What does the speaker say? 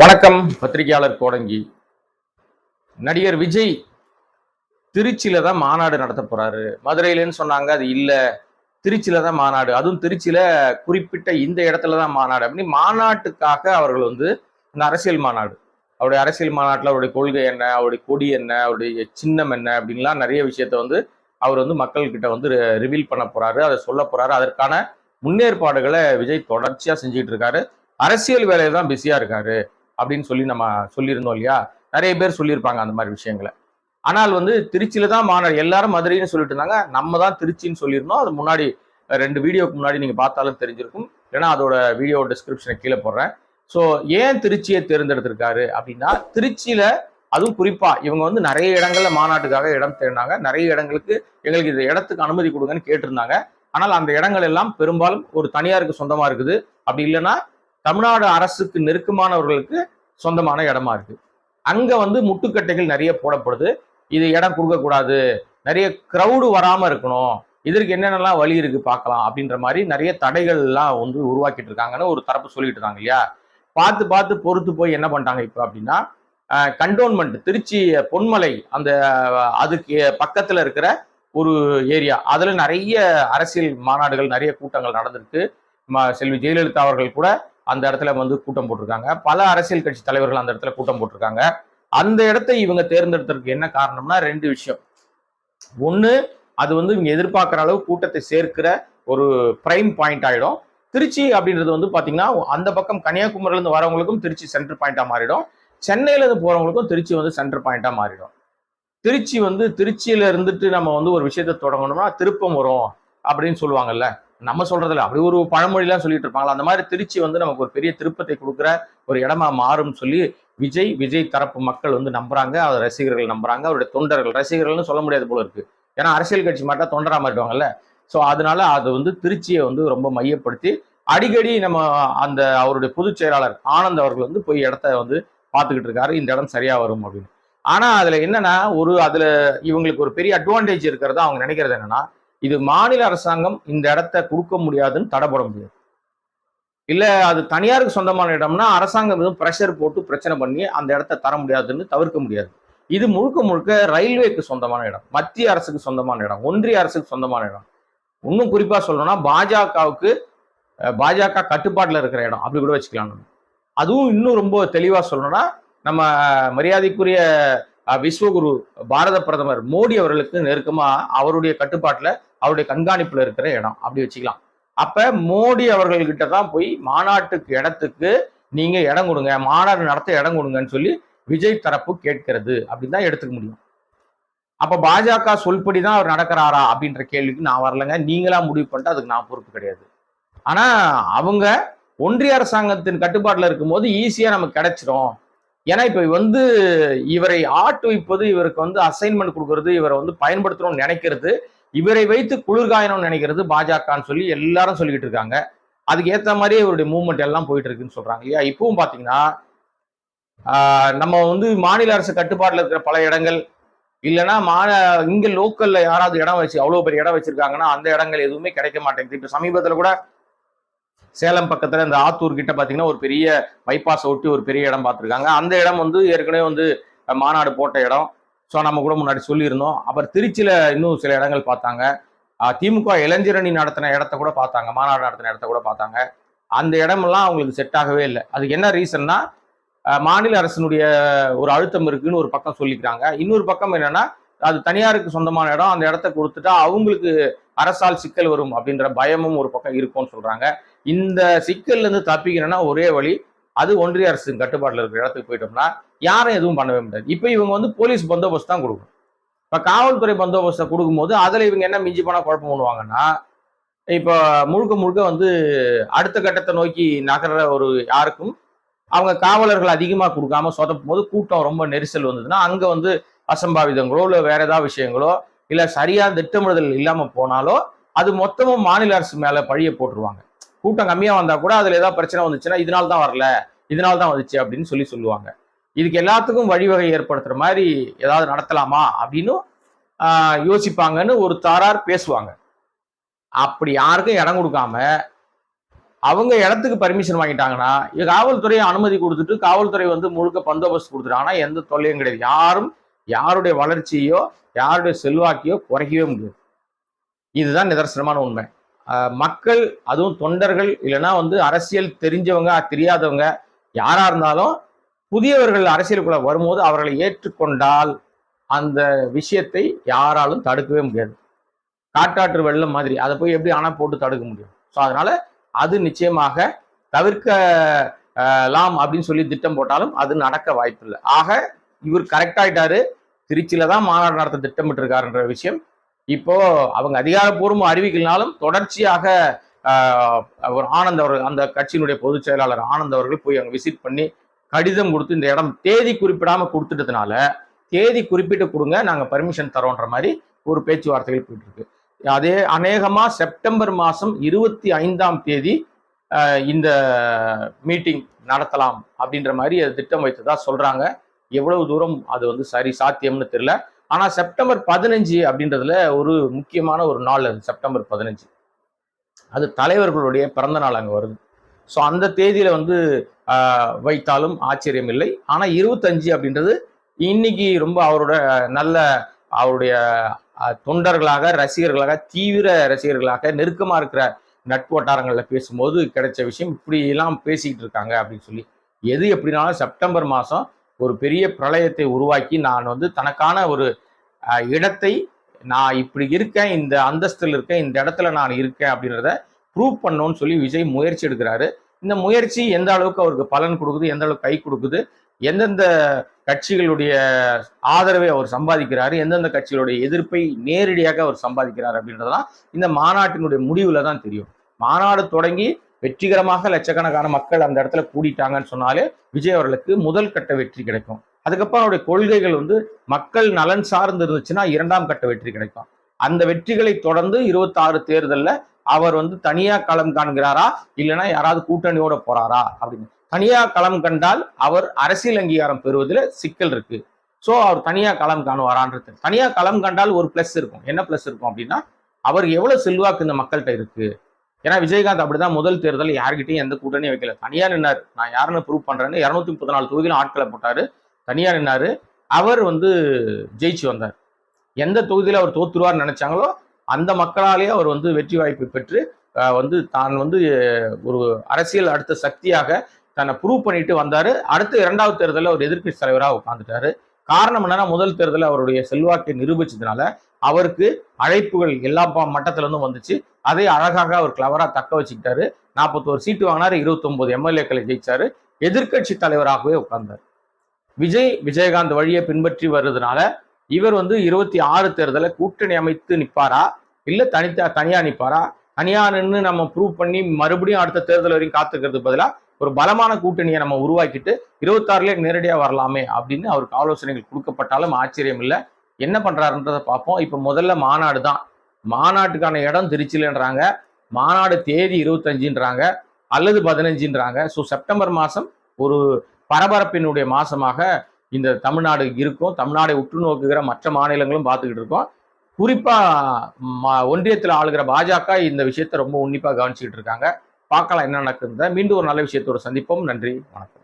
வணக்கம். பத்திரிகையாளர் கோடங்கி. நடிகர் விஜய் திருச்சியில தான் மாநாடு நடத்த போறாரு. மதுரையிலன்னு சொன்னாங்க அது இல்ல. திருச்சியில தான் மாநாடு. அதுவும் திருச்சியில குறிப்பிட்ட இந்த இடத்துல தான் மாநாடு. அப்படின்னு மாநாட்டுக்காக அவர்கள் வந்து இந்த அரசியல் மாநாடு. அவருடைய அரசியல் மாநாட்டில் அவருடைய கொள்கை என்ன அவருடைய கொடி என்ன அவருடைய சின்னம் என்ன அப்படின்லாம் நிறைய விஷயத்த வந்து அவர் வந்து மக்கள்கிட்ட வந்து ரிவீல் பண்ண போறாரு. அதை சொல்ல போறாரு. அதற்கான முன்னேற்பாடுகளை விஜய் தொடர்ச்சியா செஞ்சுட்டு இருக்காரு. அரசியல் வேலையில தான் பிஸியா இருக்காரு. அப்படின்னு சொல்லி நம்ம சொல்லியிருந்தோம் இல்லையா? நிறைய பேர் சொல்லியிருப்பாங்க அந்த மாதிரி விஷயங்களை. ஆனால் வந்து திருச்சியில தான் மாநாடு எல்லாரும் மதுரைன்னு சொல்லிட்டு இருந்தாங்க. நம்ம தான் திருச்சின்னு சொல்லியிருந்தோம். அது முன்னாடி ரெண்டு வீடியோக்கு முன்னாடி நீங்க பார்த்தாலும் தெரிஞ்சிருக்கும். ஏன்னா அதோட வீடியோ டிஸ்கிரிப்ஷனை கீழே போடுறேன். ஸோ ஏன் திருச்சியை தேர்ந்தெடுத்திருக்காரு அப்படின்னா திருச்சியில அதுவும் குறிப்பா இவங்க வந்து நிறைய இடங்கள்ல மாநாட்டுக்காக இடம் தேடினாங்க. நிறைய இடங்களுக்கு எங்களுக்கு இந்த இடத்துக்கு அனுமதி கொடுங்கன்னு கேட்டிருந்தாங்க. ஆனால் அந்த இடங்கள் எல்லாம் பெரும்பாலும் ஒரு தனியாருக்கு சொந்தமா இருக்குது. அப்படி இல்லைன்னா தமிழ்நாடு அரசுக்கு நெருக்கமானவர்களுக்கு சொந்தமான இடமா இருக்கு. அங்க வந்து முட்டுக்கட்டைகள் நிறைய போடப்படுது. இது இடம் கொடுக்கக்கூடாது. நிறைய க்ரௌடு வராம இருக்கணும். இதற்கு என்னென்னலாம் வழி இருக்கு பார்க்கலாம் அப்படின்ற மாதிரி நிறைய தடைகள் எல்லாம் வந்து உருவாக்கிட்டு இருக்காங்கன்னு ஒரு தரப்பு சொல்லிட்டு இருக்காங்க இல்லையா? பார்த்து பார்த்து பொறுத்து போய் என்ன பண்ணிட்டாங்க இப்போ அப்படின்னா கண்டோன்மெண்ட் திருச்சி பொன்மலை அந்த அதுக்கு பக்கத்துல இருக்கிற ஒரு ஏரியா. அதுல நிறைய அரசியல் மாநாடுகள் நிறைய கூட்டங்கள் நடந்திருக்கு. ம- செல்வி ஜெயலலிதா அவர்கள் கூட அந்த இடத்துல வந்து கூட்டம் போட்டிருக்காங்க. பல அரசியல் கட்சி தலைவர்கள் அந்த இடத்துல கூட்டம் போட்டிருக்காங்க. அந்த இடத்தை இவங்க தேர்ந்தெடுத்ததுக்கு என்ன காரணம்னா ரெண்டு விஷயம். ஒன்று அது வந்து இவங்க எதிர்பார்க்குற அளவு கூட்டத்தை சேர்க்கிற ஒரு பிரைம் பாயிண்ட் ஆகிடும் திருச்சி அப்படின்றது வந்து பார்த்தீங்கன்னா அந்த பக்கம் கன்னியாகுமரிலேருந்து வரவங்களுக்கும் திருச்சி சென்டர் பாயிண்ட்டாக மாறிடும். சென்னையிலேருந்து போகிறவங்களுக்கும் திருச்சி வந்து சென்டர் பாயிண்ட்டாக மாறிடும். திருச்சி வந்து திருச்சியில இருந்துட்டு நம்ம வந்து ஒரு விஷயத்தை தொடங்கணும்னா திருப்பம் வரும் அப்படின்னு சொல்லுவாங்கல்ல. நம்ம சொல்றதுல அப்படி ஒரு பழமொழிலாம் சொல்லிட்டு இருப்பாங்களா? அந்த மாதிரி திருச்சி வந்து நமக்கு ஒரு பெரிய திருப்பத்தை கொடுக்குற ஒரு இடமா மாறும்னு சொல்லி விஜய் விஜய் தரப்பு மக்கள் வந்து நம்புறாங்க. அவர் ரசிகர்கள் நம்புறாங்க. அவருடைய தொண்டர்கள் ரசிகர்கள்னு சொல்ல முடியாது போல இருக்கு. ஏன்னா அரசியல் கட்சி மாட்டா தொண்டரா மாறிடுவாங்கல்ல. ஸோ அதனால அது வந்து திருச்சியை வந்து ரொம்ப மையப்படுத்தி அடிக்கடி நம்ம அந்த அவருடைய பொதுச் செயலாளர் ஆனந்த் அவர்கள் வந்து போய் இடத்த வந்து பார்த்துக்கிட்டு இருக்காரு. இந்த இடம் சரியா வரும் அப்படின்னு. ஆனா அதுல என்னன்னா ஒரு அதுல இவங்களுக்கு ஒரு பெரிய அட்வான்டேஜ் இருக்கிறதா அவங்க நினைக்கிறது என்னன்னா இது மாநில அரசாங்கம் இந்த இடத்த கொடுக்க முடியாதுன்னு தடை போட முடியாது. இல்லை அது தனியாருக்கு சொந்தமான இடம்னா அரசாங்கம் எதுவும் ப்ரெஷர் போட்டு பிரச்சனை பண்ணி அந்த இடத்த தர முடியாதுன்னு தவிர்க்க முடியாது. இது முழுக்க முழுக்க ரயில்வேக்கு சொந்தமான இடம் மத்திய அரசுக்கு சொந்தமான இடம் ஒன்றிய அரசுக்கு சொந்தமான இடம். இன்னும் குறிப்பாக சொல்லணும்னா பாஜகவுக்கு பாஜக கட்டுப்பாட்டில் இருக்கிற இடம் அப்படி கூட வச்சுக்கலாம் நம்ம. அதுவும் இன்னும் ரொம்ப தெளிவா சொல்லணும்னா நம்ம மரியாதைக்குரிய விஸ்வகுரு பாரத பிரதமர் மோடி அவர்களுக்கு நெருக்கமாக அவருடைய கட்டுப்பாட்டில் அவருடைய கண்காணிப்புல இருக்கிற இடம். அப்படி வச்சுக்கலாம். அப்ப மோடி அவர்கள்கிட்ட தான் போய் மாநாட்டுக்கு இடத்துக்கு நீங்க இடம் கொடுங்க மாநாடு நடத்த இடம் கொடுங்கன்னு சொல்லி விஜய் தரப்பு கேட்கிறது. அப்படின்னு தான் எடுத்துக்க முடியும். அப்ப பாஜக சொல்படி தான் அவர் நடக்கிறாரா அப்படின்ற கேள்விக்கு நான் வரலங்க. நீங்களா முடிவு பண்ணிட்டு அதுக்கு நான் பொறுப்பு கிடையாது. ஆனா அவங்க ஒன்றிய அரசாங்கத்தின் கட்டுப்பாட்டில் இருக்கும்போது ஈஸியா நமக்கு கிடைச்சிரும். ஏன்னா இப்ப வந்து இவரை ஆட்டு வைப்பது இவருக்கு வந்து அசைன்மெண்ட் கொடுக்கறது இவரை வந்து பயன்படுத்தணும்னு நினைக்கிறது இவரை வைத்து குளிர்காயணும்னு நினைக்கிறது பாஜகன்னு சொல்லி எல்லாரும் சொல்லிக்கிட்டு இருக்காங்க. அதுக்கு ஏற்ற மாதிரி இவருடைய மூவ்மெண்ட் எல்லாம் போயிட்டு இருக்குன்னு சொல்றாங்க இல்லையா? இப்பவும் பாத்தீங்கன்னா நம்ம வந்து மாநில அரசு கட்டுப்பாட்டில் இருக்கிற பல இடங்கள் இல்லைன்னா மா இங்க லோக்கல்ல யாராவது இடம் வச்சு அவ்வளவு பெரிய இடம் வச்சிருக்காங்கன்னா அந்த இடங்கள் எதுவுமே கிடைக்க மாட்டேங்குது. இப்போ சமீபத்தில் கூட சேலம் பக்கத்துல இந்த ஆத்தூர் கிட்ட பாத்தீங்கன்னா ஒரு பெரிய பைபாஸ் ஒட்டி ஒரு பெரிய இடம் பார்த்துருக்காங்க அந்த இடம் வந்து ஏற்கனவே வந்து மாநாடு போட்ட இடம். ஸோ நம்ம கூட முன்னாடி சொல்லியிருந்தோம். அப்புறம் திருச்சியில் இன்னும் சில இடங்கள் பார்த்தாங்க. திமுக இளைஞரணி நடத்தின இடத்த கூட பார்த்தாங்க. மாநாடு நடத்தின இடத்த கூட பார்த்தாங்க. அந்த இடமெல்லாம் அவங்களுக்கு செட் ஆகவே இல்லை. அதுக்கு என்ன ரீசன்னா மாநில அரசினுடைய ஒரு அழுத்தம் இருக்குன்னு ஒரு பக்கம் சொல்லிக்கிறாங்க. இன்னொரு பக்கம் என்னன்னா அது தனியாருக்கு சொந்தமான இடம். அந்த இடத்த கொடுத்துட்டா அவங்களுக்கு அரசால் சிக்கல் வரும் அப்படின்ற பயமும் ஒரு பக்கம் இருக்கும்னு சொல்றாங்க. இந்த சிக்கல்ல இருந்து தப்பிக்கணும்னா ஒரே வழி அது ஒன்றிய அரசின் கட்டுப்பாட்டில் இருக்கிற இடத்துக்கு போயிட்டோம்னா யாரும் எதுவும் பண்ணவே முடியாது. இப்போ இவங்க வந்து போலீஸ் பந்தோபஸ்து தான் கொடுக்கணும். இப்போ காவல்துறை பந்தோபஸ்தை கொடுக்கும்போது அதில் இவங்க என்ன மிஞ்சி போனால் குழப்பம் பண்ணுவாங்கன்னா இப்போ முழுக்க முழுக்க வந்து அடுத்த கட்டத்தை நோக்கி நகர்ற ஒரு யாருக்கும் அவங்க காவலர்கள் அதிகமாக கொடுக்காம சொதப்பும் போது கூட்டம் ரொம்ப நெரிசல் வந்ததுன்னா அங்கே வந்து அசம்பாவிதங்களோ இல்லை வேற ஏதாவது விஷயங்களோ இல்லை சரியான திட்டமிடுதல் இல்லாமல் போனாலோ அது மொத்தமும் மாநில அரசு மேலே பழிய போட்டுருவாங்க. கூட்டம் கம்மியாக வந்தால் கூட அதில் ஏதாவது பிரச்சனை வந்துச்சுன்னா இதனால தான் வரல இதனால தான் வந்துச்சு அப்படின்னு சொல்லி சொல்லுவாங்க. இதுக்கு எல்லாத்துக்கும் வழிவகை ஏற்படுத்துகிற மாதிரி ஏதாவது நடத்தலாமா அப்படின்னு யோசிப்பாங்கன்னு ஒரு தாரார் பேசுவாங்க. அப்படி யாருக்கும் இடம் கொடுக்காம அவங்க இடத்துக்கு பர்மிஷன் வாங்கிட்டாங்கன்னா இது காவல்துறை அனுமதி கொடுத்துட்டு காவல்துறை வந்து முழுக்க பந்தோபஸ்து கொடுத்துட்டாங்கன்னா எந்த தொல்லையும் கிடையாது. யாரும் யாருடைய வளர்ச்சியோ யாருடைய செல்வாக்கையோ குறைக்கவே முடியாது. இதுதான் நிதர்சனமான உண்மை. மக்கள் அதுவும் தொண்டர்கள் இல்லைன்னா வந்து அரசியல் தெரிஞ்சவங்க தெரியாதவங்க யாரா இருந்தாலும் புதியவர்கள் அரசியலுக்குள்ள வரும்போது அவர்களை ஏற்றுக்கொண்டால் அந்த விஷயத்தை யாராலும் தடுக்கவே முடியாது. காட்டாற்று வெள்ளம் மாதிரி அதை போய் எப்படி ஆனால் போட்டு தடுக்க முடியும்? ஸோ அதனால அது நிச்சயமாக தவிர்க்கலாம் அப்படின்னு சொல்லி திட்டம் போட்டாலும் அது நடக்க வாய்ப்பில்லை. ஆக இவர் கரெக்ட் ஆயிட்டாரு. திருச்சியில தான் மாநாடு நடத்த திட்டமிட்டிருக்காருன்ற விஷயம் இப்போ அவங்க அதிகாரப்பூர்வம் அறிவிக்கலனாலும் தொடர்ச்சியாக அவர் ஒரு ஆனந்த் அவர்கள் அந்த கட்சியினுடைய பொதுச் செயலாளர் ஆனந்த் அவர்கள் போய் அங்கே விசிட் பண்ணி கடிதம் கொடுத்து இந்த இடம் தேதி குறிப்பிடாம கொடுத்துட்டதுனால தேதி குறிப்பிட்டு கொடுங்க நாங்க பர்மிஷன் தரோன்ற மாதிரி ஒரு பேச்சுவார்த்தைகள் போயிட்டு இருக்கு அதே அநேகமா செப்டம்பர் மாசம் இருபத்தி ஐந்தாம் தேதி இந்த மீட்டிங் நடத்தலாம் அப்படின்ற மாதிரி அது திட்டம் வைத்ததா சொல்றாங்க. எவ்வளவு தூரம் அது வந்து சரி சாத்தியம்னு தெரியல. ஆனா செப்டம்பர் பதினஞ்சு அப்படின்றதுல ஒரு முக்கியமான ஒரு நாள் அது செப்டம்பர் பதினஞ்சு. அது தலைவர்களுடைய பிறந்த நாள் அங்கே வருது. ஸோ அந்த தேதியில வந்து வைத்தாலும் ஆச்சரியம் இல்லை. ஆனா இருபத்தஞ்சு அப்படின்றது இன்னைக்கு ரொம்ப அவரோட நல்ல அவருடைய தொண்டர்களாக ரசிகர்களாக தீவிர ரசிகர்களாக நெருக்கமாக இருக்கிற நட்பு பேசும்போது கிடைச்ச விஷயம் இப்படிலாம் பேசிக்கிட்டு இருக்காங்க அப்படின்னு சொல்லி. எது எப்படினாலும் செப்டம்பர் மாதம் ஒரு பெரிய பிரளயத்தை உருவாக்கி நான் வந்து தனக்கான ஒரு இடத்தை நான் இப்படி இருக்கேன் இந்த அந்தஸ்தில் இருக்கேன் இந்த இடத்துல நான் இருக்கேன் அப்படின்றத ப்ரூவ் பண்ணோன்னு சொல்லி விஜய் முயற்சி எடுக்கிறாரு. இந்த முயற்சி எந்த அளவுக்கு அவருக்கு பலன் கொடுக்குது எந்த அளவுக்கு கை கொடுக்குது எந்தெந்த கட்சிகளுடைய ஆதரவை அவர் சம்பாதிக்கிறாரு எந்தெந்த கட்சிகளுடைய எதிர்ப்பை நேரடியாக அவர் சம்பாதிக்கிறார் அப்படின்றதெல்லாம் இந்த மாநாட்டினுடைய முடிவில் தான் தெரியும். மாநாடு தொடங்கி வெற்றிகரமாக லட்சக்கணக்கான மக்கள் அந்த இடத்துல கூடிட்டாங்கன்னு சொன்னாலே விஜய் அவர்களுக்கு முதல் கட்ட வெற்றி கிடைக்கும். அதுக்கப்புறம் அவருடைய கொள்கைகள் வந்து மக்கள் நலன் சார்ந்து இருந்துச்சுன்னா இரண்டாம் கட்ட வெற்றி கிடைக்கும். அந்த வெற்றிகளை தொடர்ந்து இருபத்தாறு தேர்தலில் அவர் வந்து தனியா களம் காண்கிறாரா? இல்லைன்னா யாராவது கூட்டணியோட போறாரா? அப்படின்னு. தனியா களம் கண்டால் அவர் அரசியல் அங்கீகாரம் பெறுவதில் சிக்கல் இருக்கு. ஸோ அவர் தனியா களம் காணுவாரான்றது தனியா களம் கண்டால் ஒரு பிளஸ் இருக்கும். என்ன பிளஸ் இருக்கும் அப்படின்னா அவர் எவ்வளவு செல்வாக்கு இந்த மக்கள்கிட்ட இருக்கு? ஏன்னா விஜயகாந்த் அப்படிதான் முதல் தேர்தல் யார்கிட்டையும் எந்த கூட்டணி வைக்கல. தனியா நின்னாரு. நான் யாருன்னு ப்ரூவ் பண்றேன்னு இரநூத்தி முப்பத்தி நாலு தொகுதியிலும் ஆட்களை போட்டாரு. தனியா நின்னாரு. அவர் வந்து ஜெயிச்சு வந்தார். எந்த தொகுதியில அவர் தோத்துருவார்னு நினைச்சாங்களோ அந்த மக்களாலேயே அவர் வந்து வெற்றி வாய்ப்பு பெற்று வந்து தான் வந்து ஒரு அரசியல் அடுத்த சக்தியாக தன்னை ப்ரூவ் பண்ணிட்டு வந்தாரு. அடுத்த இரண்டாவது தேர்தலில் அவர் எதிர்க்கட்சி தலைவராக உட்காந்துட்டாரு காரணம் என்னன்னா முதல் தேர்தலில் அவருடைய செல்வாக்கை நிரூபிச்சதுனால அவருக்கு அழைப்புகள் எல்லா ப- வந்துச்சு. அதை அழகாக அவர் கிளவரா தக்க வச்சுக்கிட்டாரு. நாற்பத்தோரு சீட்டு வாங்கினார் இருபத்தொன்பது எம்எல்ஏக்களை ஜெயிச்சாரு. எதிர்க்கட்சி தலைவராகவே உட்கார்ந்தார். விஜய் விஜயகாந்த் வழியை பின்பற்றி வருதுனால இவர் வந்து இருபத்தி ஆறு தேர்தலை கூட்டணி அமைத்து நிற்பாரா இல்லை தனித்தா தனியா நிற்பாரா தனியா நின்று நம்ம ப்ரூவ் பண்ணி மறுபடியும் அடுத்த தேர்தல் வரையும் காத்துக்கிறது பதிலாக ஒரு பலமான கூட்டணியை நம்ம உருவாக்கிட்டு இருபத்தாறுலேயே நேரடியாக வரலாமே அப்படின்னு அவருக்கு ஆலோசனைகள் கொடுக்கப்பட்டாலும் ஆச்சரியம் இல்லை. என்ன பண்ணுறாருன்றதை பார்ப்போம். இப்போ முதல்ல மாநாடு தான் மாநாட்டுக்கான இடம் திருச்சியிலன்றாங்க மாநாடு தேதி இருபத்தஞ்சுன்றாங்க. அல்லது பதினஞ்சுன்றாங்க. ஸோ செப்டம்பர் மாதம் ஒரு பரபரப்பினுடைய மாசமாக இந்த தமிழ்நாடு இருக்கும். தமிழ்நாடை உற்று நோக்குகிற மற்ற மாநிலங்களும் பார்த்துக்கிட்டு இருக்கோம். குறிப்பாக ஒன்றியத்தில் ஆளுகிற பாஜக இந்த விஷயத்தை ரொம்ப உன்னிப்பாக கவனிச்சுக்கிட்டு இருக்காங்க. பார்க்கலாம் என்ன நடக்குதுன்றத மீண்டும் ஒரு நல்ல விஷயத்தோட சந்திப்போம். நன்றி வணக்கம்.